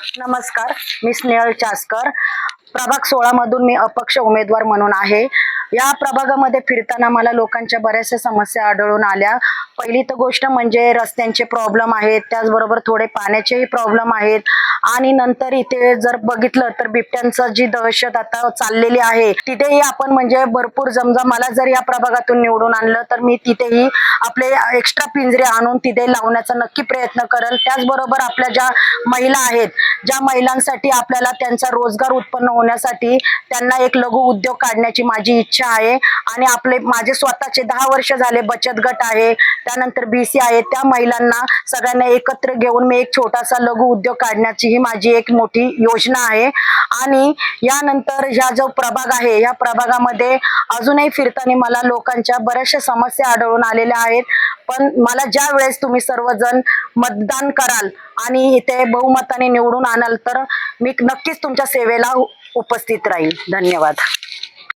नमस्कार मी स्नेहल चासकर. प्रभाग सोळा मधून मी अपक्ष उमेदवार म्हणून आहे. या प्रभागामध्ये फिरताना मला लोकांच्या बऱ्याचशा समस्या आढळून आल्या. पहिली तर गोष्ट म्हणजे रस्त्यांचे प्रॉब्लेम आहेत त्याचबरोबर थोडे पाण्याचेही प्रॉब्लेम आहेत. आणि नंतर इथे जर बघितलं तर बिबट्यांचं जी दहशत आता चाललेली आहे तिथेही आपण म्हणजे भरपूर जमजा मला जर या प्रभागातून निवडून आणलं तर मी तिथेही आपले एक्स्ट्रा पिंजरे आणून तिथे लावण्याचा नक्की प्रयत्न करेल. त्याचबरोबर आपल्या ज्या महिला आहेत ज्या महिलांसाठी आपल्याला त्यांचा रोजगार उत्पन्न होण्यासाठी त्यांना एक लघु उद्योग काढण्याची माझी इच्छा आहे. आणि आपले माझे स्वतःचे दहा वर्ष झाले बचत गट आहे त्यानंतर बीसी आहे त्या महिलांना सगळ्यांना एकत्र घेऊन मी एक छोटासा लघु उद्योग काढण्याची ही माझी एक मोठी योजना आहे. आणि यानंतर ह्या जो प्रभाग आहे या प्रभागामध्ये अजूनही फिरताना मला लोकांच्या बऱ्याचशा समस्या आढळून आलेल्या आहेत. पण मला ज्या वेळेस तुम्ही सर्वजण मतदान कराल आणि इथे बहुमताने निवडून आणाल तर मी नक्कीच तुमच्या सेवेला उपस्थित राहील. धन्यवाद.